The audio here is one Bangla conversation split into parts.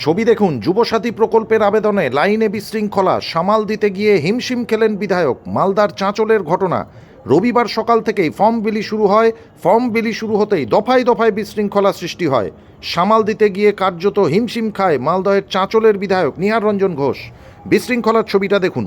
ছবি দেখুন যুবসাথী প্রকল্পের আবেদনে লাইনে বিশৃঙ্খলা, সামাল দিতে গিয়ে হিমশিম খেলেন বিধায়ক। মালদার চাঁচলের ঘটনা। রবিবার সকাল থেকেই ফর্ম বিলি শুরু হয়। ফর্ম বিলি শুরু হতেই দফায় দফায় বিশৃঙ্খলা সৃষ্টি হয়। সামাল দিতে গিয়ে কার্যত হিমশিম খায় মালদহের চাঁচলের বিধায়ক নিহার রঞ্জন ঘোষ। বিশৃঙ্খলার ছবিটা দেখুন।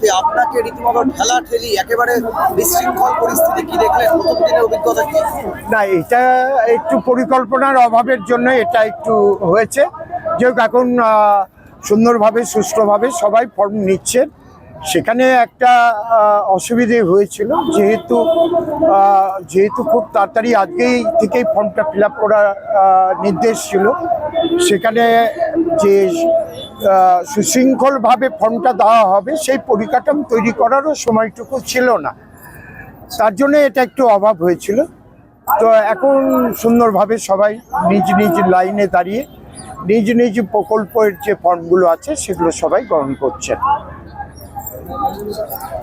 করতে আপনাকে রীতিমতো ঠেলা ঠেলি, একেবারে বিশৃঙ্খল পরিস্থিতি কি দেখলেন? প্রথম দিনের অভিজ্ঞতা কি? না, এটা একটু পরিকল্পনার অভাবের জন্য এটা একটু হয়েছে। যেহেতু এখন সুন্দরভাবে, সুষ্ঠুভাবে সবাই ফর্ম নিচ্ছে সেখানে একটা অসুবিধে হয়েছিল। যেহেতু যেহেতু খুব তাড়াতাড়ি আজকেই থেকেই ফর্মটা ফিল করার নির্দেশ ছিল। সেখানে যে সুশৃঙ্খলভাবে ফর্মটা দেওয়া হবে, সেই পরিকাঠামো তৈরি করারও সময়টুকু ছিল না। তার জন্য এটা একটু অভাব হয়েছিল। তো এখন সুন্দরভাবে সবাই নিজ নিজ লাইনে দাঁড়িয়ে নিজ নিজ প্রকল্পের যে ফর্মগুলো আছে, সেগুলো সবাই গ্রহণ করছেন।